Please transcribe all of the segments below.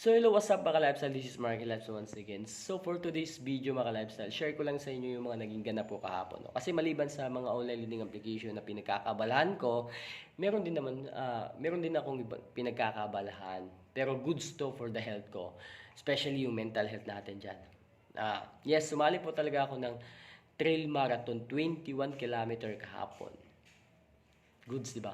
So hello, what's up mga lifestyle? This is Marky Lifestyle once again. So for today's video mga lifestyle, share ko lang sa inyo yung mga naging ganap ko kahapon. No? Kasi maliban sa mga online learning application na pinagkakabalahan ko, meron din naman, ah, meron din akong pinagkakabalahan. Pero good stuff for the health ko. Especially yung mental health natin dyan. Ah, yes, sumali po talaga ako ng trail marathon, 21 kilometer kahapon. Goods, di ba?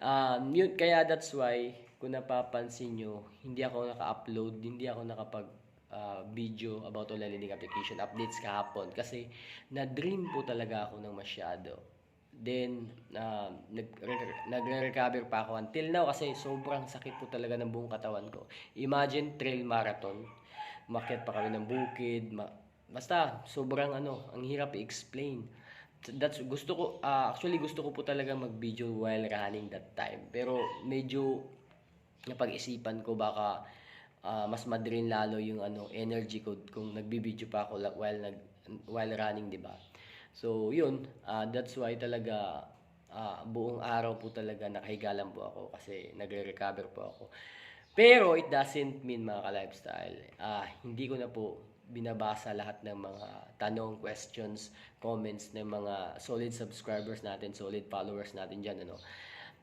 Um, yun, kaya that's why, kung napapansin nyo, hindi ako naka-upload, hindi ako nakapag uh, video about online learning application updates kahapon kasi na-dream po talaga ako ng masyado. Then, uh, nag, nagre-recover pa ako until now kasi sobrang sakit po talaga ng buong katawan ko. Imagine trail marathon, umakyat pa kami ng bukid, ma- basta sobrang ano, ang hirap i-explain that's gusto ko ah, actually gusto ko po talaga mag-video while running that time pero medyo napag-isipan ko baka ah, mas madrin lalo yung ano energy ko kung nagbi-video pa ako while nag while running, 'di ba? So, yun, ah, that's why talaga ah, buong araw po talaga nakahiga lang po ako kasi nagre-recover po ako. Pero it doesn't mean mga ka-lifestyle, ah, hindi ko na po binabasa lahat ng mga tanong, questions, comments ng mga solid subscribers natin, solid followers natin dyan. Ano.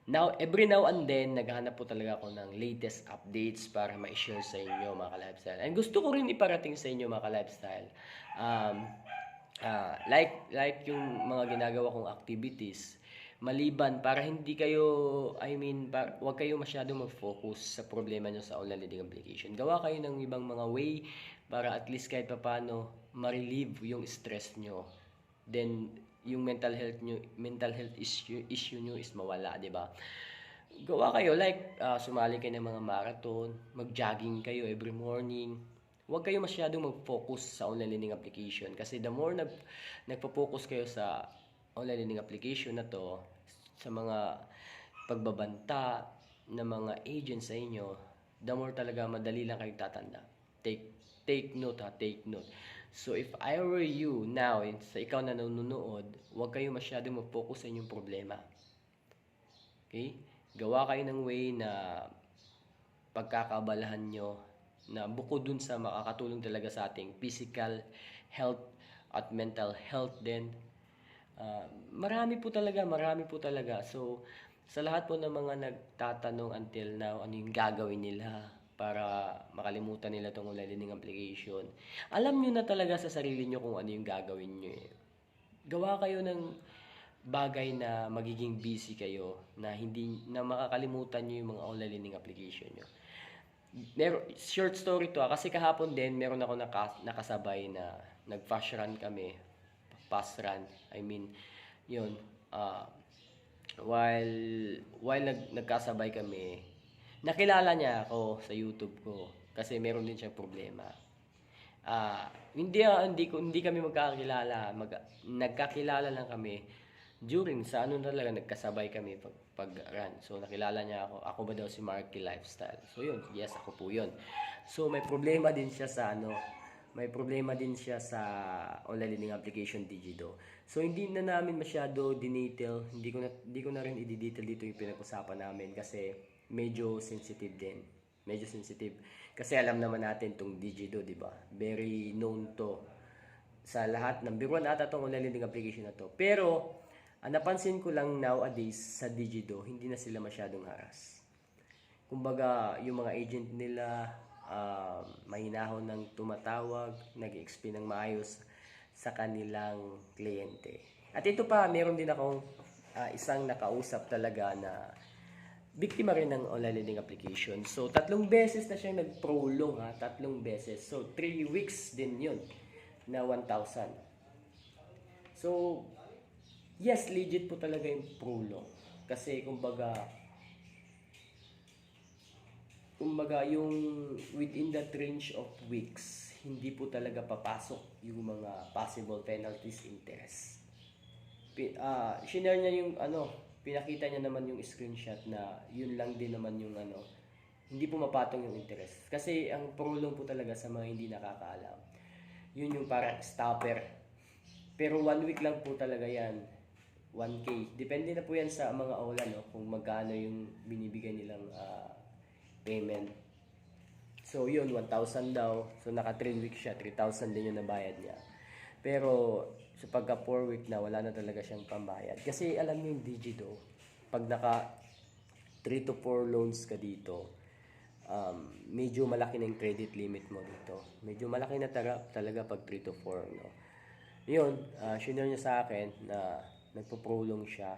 Now, every now and then, naghahanap po talaga ako ng latest updates para ma-share sa inyo mga ka-lifestyle. And gusto ko rin iparating sa inyo mga ka-lifestyle. Um, ah, like, like yung mga ginagawa kong activities, maliban para hindi kayo, I mean, para, huwag kayo masyadong mag-focus sa problema nyo sa online learning application. Gawa kayo ng ibang mga way para at least kahit paano ma-relieve yung stress nyo. Then, yung mental health nyo, mental health issue, issue nyo is mawala, di ba? Gawa kayo, like, ah, sumali kayo ng mga marathon, mag-jogging kayo every morning, huwag kayo masyadong mag-focus sa online learning application kasi the more nag nagpo-focus kayo sa online learning application na to sa mga pagbabanta ng mga agents sa inyo, the more talaga madali lang kayo tatanda. Take take note ha, take note. So if I were you now, sa ikaw na nanonood, huwag kayo masyadong mag-focus sa inyong problema. Okay? Gawa kayo ng way na pagkakabalahan nyo na bukod dun sa makakatulong talaga sa ating physical health at mental health din. ah, marami po talaga, marami po talaga. So, sa lahat po ng mga nagtatanong until now, ano yung gagawin nila para makalimutan nila online learning application. Alam nyo na talaga sa sarili nyo kung ano yung gagawin nyo eh. Gawa kayo ng bagay na magiging busy kayo na hindi na makakalimutan nyo yung mga online learning application nyo. Meron, short story to ah, kasi kahapon din meron ako naka, nakasabay na nag-fast run kami. Fast run. I mean, yun. ah, while while nag, nagkasabay kami, nakilala niya ako sa YouTube ko kasi meron din siyang problema. Ah, hindi ah, hindi ko hindi kami magkakilala, mag, nagkakilala lang kami during sa ano talaga nagkasabay kami pag pag run. So nakilala niya ako. Ako ba daw si Marky Lifestyle? So yun, yes ako po yun. So may problema din siya sa ano, may problema din siya sa online learning application Digido. So hindi na namin masyado dinetail, hindi ko na hindi ko na rin i-detail dito yung pinag-usapan namin kasi medyo sensitive din. Medyo sensitive. Kasi alam naman natin tong Digido, di ba? Very known to sa lahat ng biruan ata tong online learning application na to. Pero ang napansin ko lang nowadays sa Digido, hindi na sila masyadong haras. Kumbaga, yung mga agent nila, uh, mahinahon ng tumatawag, nag-explain ng maayos sa kanilang kliyente. At ito pa, meron din akong ah, isang nakausap talaga na biktima rin ng online learning application. So, tatlong beses na siya nag-prolong ha, tatlong beses. So, three weeks din yun na 1,000. So, yes, legit po talaga yung prolong. Kasi, kumbaga, kumbaga yung within that range of weeks, hindi po talaga papasok yung mga possible penalties interest. Pi, ah, shinare niya yung ano, pinakita niya naman yung screenshot na yun lang din naman yung ano, hindi po mapatong yung interest. Kasi ang prolong po talaga sa mga hindi nakakaalam, yun yung parang stopper. Pero one week lang po talaga yan. 1K. Depende na po yan sa mga OLA, no? Kung magkano yung binibigay nilang ah, payment. So yun, 1,000 daw. So naka 3 weeks siya, 3,000 din yung nabayad niya. Pero sa pagka 4 week na, wala na talaga siyang pambayad. Kasi alam niyo yung Digido, pag naka 3 to 4 loans ka dito, um, medyo malaki na yung credit limit mo dito. Medyo malaki na tara, talaga pag 3 to 4, no? Yun, uh, shinare niya sa akin na nagpo-prolong siya.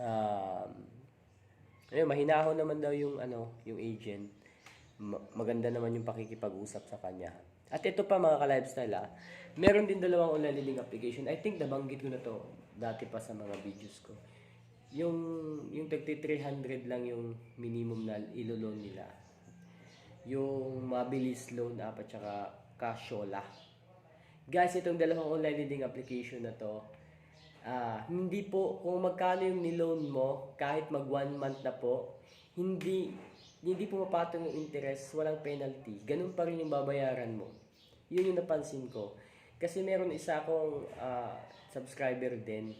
Um, ayun, mahinahon naman daw yung ano, yung agent. Ma- maganda naman yung pakikipag-usap sa kanya. At ito pa mga ka-lifestyle ah, meron din dalawang online lending application. I think nabanggit ko na to dati pa sa mga videos ko. Yung yung 300 lang yung minimum na ilo-loan nila. Yung mabilis loan app at saka Cashola. Guys, itong dalawang online lending application na to, ah, hindi po, kung magkano yung niloan mo, kahit mag one month na po, hindi, hindi pumapatong yung interest, walang penalty. Ganun pa rin yung babayaran mo. Yun yung napansin ko. Kasi meron isa akong ah, subscriber din,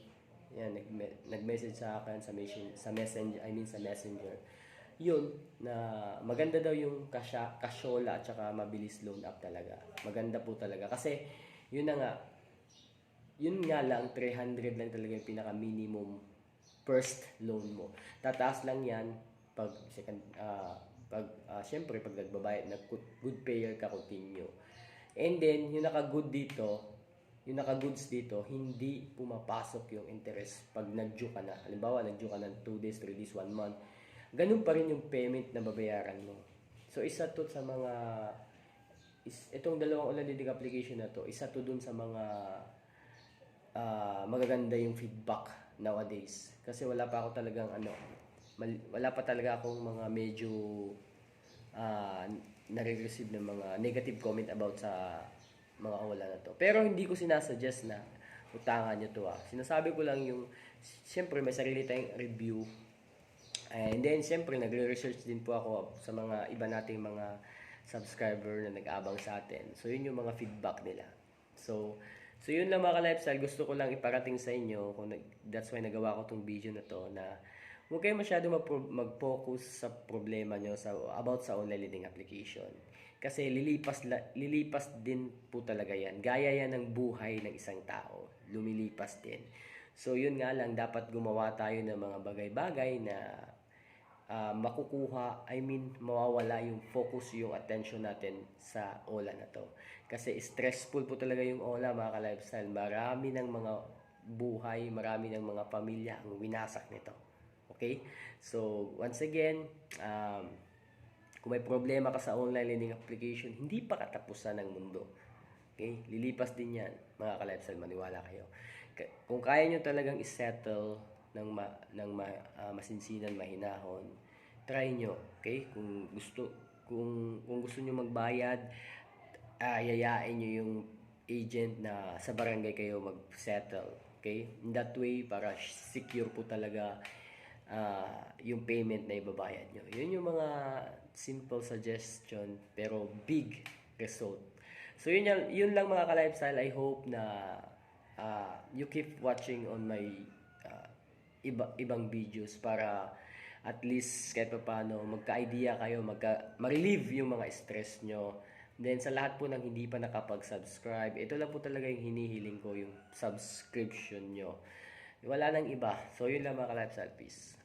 yan, nag nag-message sa akin sa, mes- sa messenger, I mean sa messenger. Yun, na maganda daw yung kasya, kasyola at saka mabilis loan up talaga. Maganda po talaga. Kasi, yun na nga, yun nga lang, 300 lang talaga yung pinaka minimum first loan mo. Tataas lang yan pag second, ah, pag, ah, syempre, pag nagbabayad, nag good payer ka, continue. And then, yung naka-good dito, yung naka-goods dito, hindi pumapasok yung interest pag nag-due ka na. Halimbawa, nag-due ka ng 2 days, 3 days, 1 month. Ganun pa rin yung payment na babayaran mo. So, isa to sa mga, is, itong dalawang online lending application na to, isa to dun sa mga ah, magaganda yung feedback nowadays. Kasi wala pa ako talagang ano, mal- wala pa talaga akong mga medyo ah, nare-receive ng mga negative comment about sa mga wala na to. Pero hindi ko sinasuggest na utangan nyo to ah. Sinasabi ko lang yung, siyempre may sarili tayong review. And then, siyempre, nagre-research din po ako sa mga iba nating mga subscriber na nag-abang sa atin. So, yun yung mga feedback nila. So, so yun lang mga ka-lifestyle. Gusto ko lang iparating sa inyo. Kung nag, that's why nagawa ko tong video na to na huwag kayo masyado mag-focus sa problema nyo sa, about sa online lending application. Kasi lilipas, la- lilipas din po talaga yan. Gaya yan ng buhay ng isang tao. Lumilipas din. So yun nga lang, dapat gumawa tayo ng mga bagay-bagay na ah, makukuha, I mean, mawawala yung focus, yung attention natin sa OLA na to. Kasi stressful po talaga yung OLA, mga ka-lifestyle. Marami ng mga buhay, marami ng mga pamilya ang winasak nito. Okay? So, once again, um, kung may problema ka sa online lending application, hindi pa katapusan ng mundo. Okay? Lilipas din yan, mga ka-lifestyle, maniwala kayo. Ka- Kung kaya nyo talagang isettle ng, ma, ng ma, ah, masinsinan, mahinahon, try nyo. Okay? Kung gusto, kung, kung gusto nyo magbayad, ah, yayain nyo yung agent na sa barangay kayo mag-settle. Okay? In that way, para secure po talaga ah, yung payment na ibabayad nyo. Yun yung mga simple suggestion pero big result. So yun, yan, yun lang mga ka-lifestyle. I hope na ah, you keep watching on my ah, iba, ibang videos para at least kahit pa paano magka-idea kayo, magka, ma-relieve yung mga stress nyo. Then sa lahat po ng hindi pa nakapag-subscribe, ito lang po talaga yung hinihiling ko, yung subscription nyo. Wala nang iba. So yun lang mga ka-lifestyle. Peace.